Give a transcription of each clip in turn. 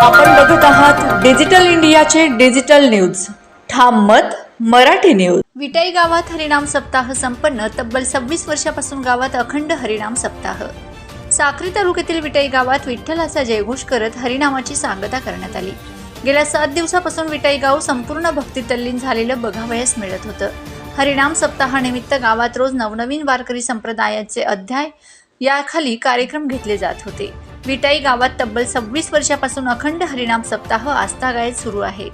आपण बघूत आहात डिजिटल इंडियाचे डिजिटल न्यूज. ठाम मत मराठी न्यूज. विटाई गावात हरिनाम सप्ताह संपन्न तब्बल सव्वीस वर्षापासून गावात अखंड हरिनाम सप्ताह. साक्री तालुक्यातील विटाई गावात विठ्ठलाचा जयघोष करत हरिनामाची सांगता करण्यात आली. गेल्या सात दिवसापासून विटाई गाव संपूर्ण भक्ती तल्लीन झालेलं बघावयास मिळत होतं. हरिनाम सप्ताहानिमित्त गावात रोज नवनवीन वारकरी संप्रदायाचे अध्याय याखाली कार्यक्रम घेतले जात होते. विटाई गावात तब्बल सव्वीस वर्षापासून अखंड हरिनाम सप्ताह आस्थागायत सुरू आहे.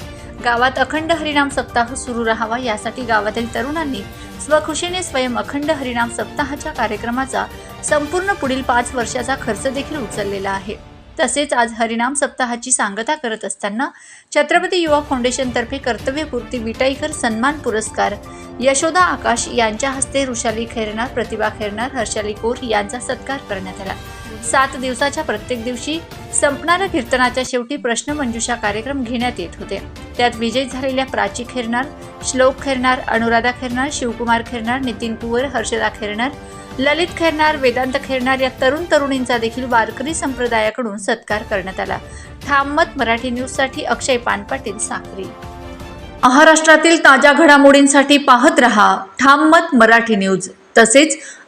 गावात अखंड हरिनाम सप्ताह सुरू राहावा यासाठी गावातील तरुणांनी स्वखुशीने स्वयं अखंड हरिनाम सप्ताहाच्या कार्यक्रमाचा संपूर्ण पुढील पाच वर्षाचा खर्च देखील उचललेला आहे. तसेच आज हरिनाम सप्ताहाची सांगता करत असताना छत्रपती युवा फाउंडेशनतर्फे कर्तव्यपूर्ती विटाईकर सन्मान पुरस्कार यशोदा आकाश यांच्या हस्ते ऋषाली खैरनार प्रतिभा खैरनार हर्षाली कोर यांचा सत्कार करण्यात आला. सात दिवसाच्या प्रत्येक दिवशी संपणाऱ्या कीर्तनाच्या शेवटी प्रश्नमंजुषा कार्यक्रम घेण्यात येत होते. त्यात विजयी झालेल्या प्राची खेरणार श्लोक खेरणार अनुराधा खेरणार शिवकुमार खेरणार नितीन कुवर हर्षदा खेरणार ललित खेरणार वेदांत खेरणार या तरुण तरुणींचा देखील वारकरी संप्रदायाकडून सत्कार करण्यात आला. ठाममत मराठी न्यूजसाठी अक्षय पानपाटील साखरी महाराष्ट्रातील ताज्या घडामोडींसाठी पाहत रहा ठाम मत मराठी न्यूज तसेच